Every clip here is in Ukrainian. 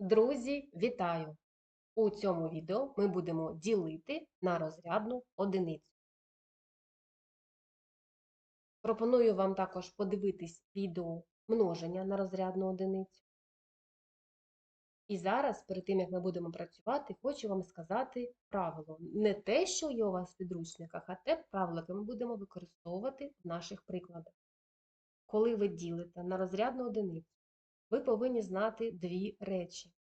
Друзі, вітаю! У цьому відео ми будемо ділити на розрядну одиницю. Пропоную вам також подивитись відео множення на розрядну одиницю. І зараз, перед тим як ми будемо працювати, хочу вам сказати правило. Не те, що є у вас в підручниках, а те правило, яке ми будемо використовувати в наших прикладах. Коли ви ділите на розрядну одиницю, ви повинні знати дві речі: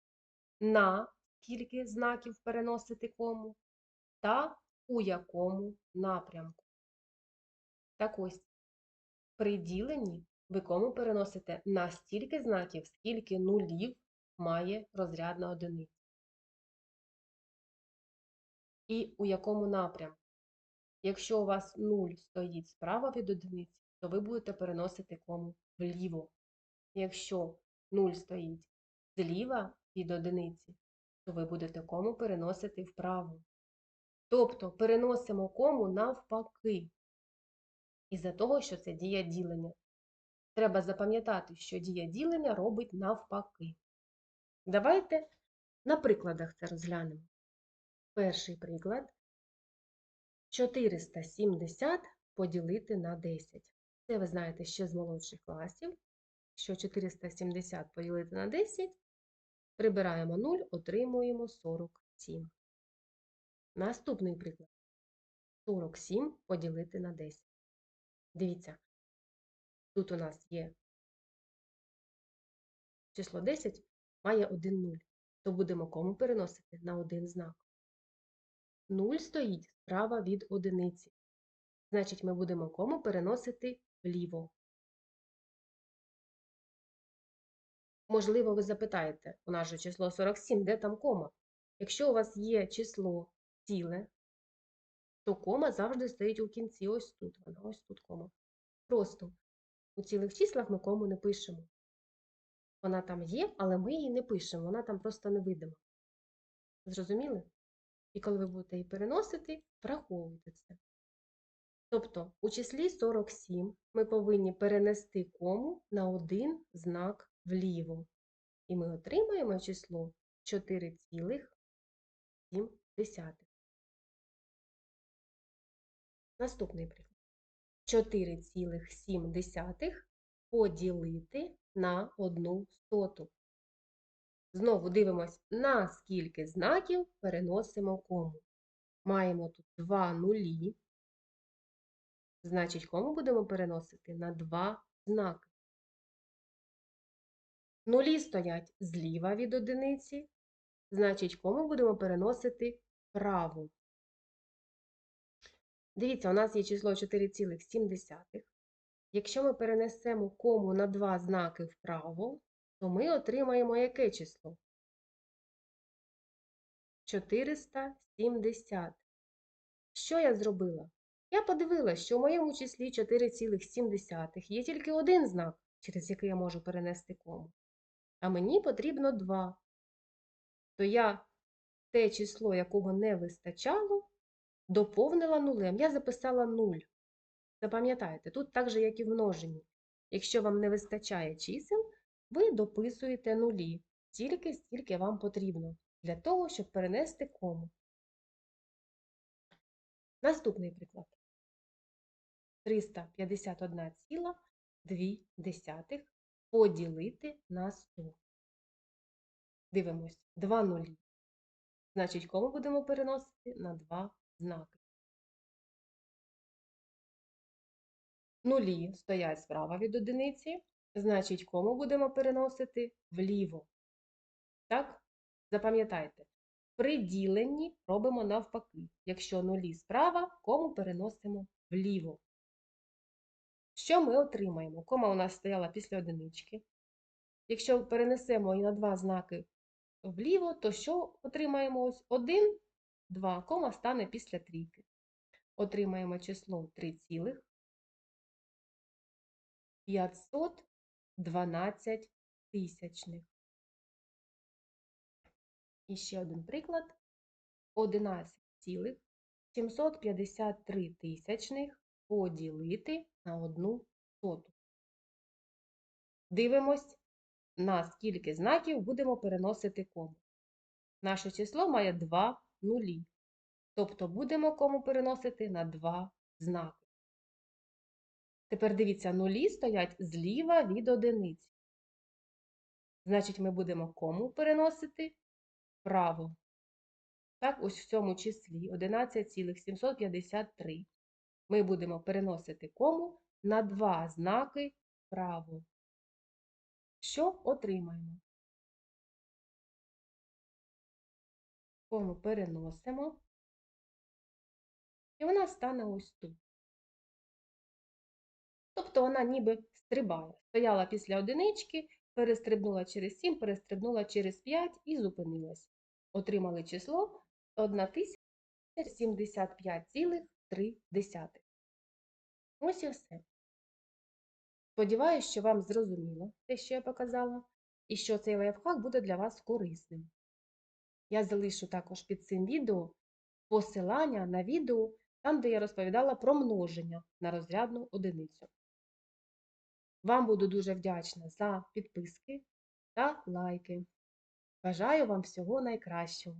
на скільки знаків переносити кому, та у якому напрямку. Так ось, при діленні ви кому переносите на стільки знаків, скільки нулів має розрядна одиниця. І у якому напрямку. Якщо у вас 0 стоїть справа від одиниці, то ви будете переносити кому вліво. Якщо 0 стоїть зліва від одиниці, то ви будете кому переносити вправо. Тобто переносимо кому навпаки. Із-за того, що це дія ділення. Треба запам'ятати, що дія ділення робить навпаки. Давайте на прикладах це розглянемо. Перший приклад 470 поділити на 10. Це ви знаєте ще з молодших класів, що 470 поділити на 10, прибираємо 0, отримуємо 47. Наступний приклад. 47 поділити на 10. Дивіться, тут у нас є число 10 має 1 0. То будемо кому переносити на один знак. 0 стоїть справа від одиниці. Значить, ми будемо кому переносити вліво. Можливо, ви запитаєте, у нас же число 47, де там кома? Якщо у вас є число ціле, то кома завжди стоїть у кінці. Ось тут вона, ось тут кома. Просто у цілих числах ми кому не пишемо. Вона там є, але ми її не пишемо, вона там просто не видима. Зрозуміли? І коли ви будете її переносити, враховуйте це. Тобто у числі 47 ми повинні перенести кому на один знак вліво. І ми отримаємо число 4,7. Наступний приклад. 4,7 поділити на одну соту. Знову дивимось, на скільки знаків переносимо кому. Маємо тут два нулі. Значить, кому будемо переносити на два знаки. Нулі стоять зліва від одиниці, значить, кому будемо переносити вправо. Дивіться, у нас є число 4,7. Якщо ми перенесемо кому на два знаки вправо, то ми отримаємо яке число? 470. Що я зробила? Я подивилася, що в моєму числі 4,7 є тільки один знак, через який я можу перенести кому. А мені потрібно 2. То я те число, якого не вистачало, доповнила нулем. Я записала 0. Запам'ятайте, тут так же, як і в множенні. Якщо вам не вистачає чисел, ви дописуєте нулі, тільки стільки вам потрібно, для того, щоб перенести кому. Наступний приклад. 351,2 поділити на 100. Дивимось, 2 нулі. Значить, кому будемо переносити на 2 знаки. Нулі стоять справа від одиниці, значить, кому будемо переносити вліво. Так? Запам'ятайте, при діленні робимо навпаки. Якщо нулі справа, кому переносимо вліво. Що ми отримаємо? Кома у нас стояла після одинички. Якщо перенесемо і на два знаки вліво, то що отримаємо ось 1, 2, кома стане після трійки. Отримаємо число 3,512 тисячних. І ще один приклад. 11,753 тисячних поділити на одну соту. Дивимось, на скільки знаків будемо переносити кому. Наше число має два нулі. Тобто будемо кому переносити на два знаки. Тепер дивіться, нулі стоять зліва від одиниці. Значить, ми будемо кому переносити вправо. Так, ось в цьому числі 11,753 ми будемо переносити кому на два знаки вправо. Що отримаємо? Кому переносимо. І вона стане ось тут. Тобто вона ніби стрибає. Стояла після одинички, перестрибнула через 7, перестрибнула через 5 і зупинилась. Отримали число 1075,3. Ось і все. Сподіваюсь, що вам зрозуміло те, що я показала, і що цей лайфхак буде для вас корисним. Я залишу також під цим відео посилання на відео, там, де я розповідала про множення на розрядну одиницю. Вам буду дуже вдячна за підписки та лайки. Бажаю вам всього найкращого!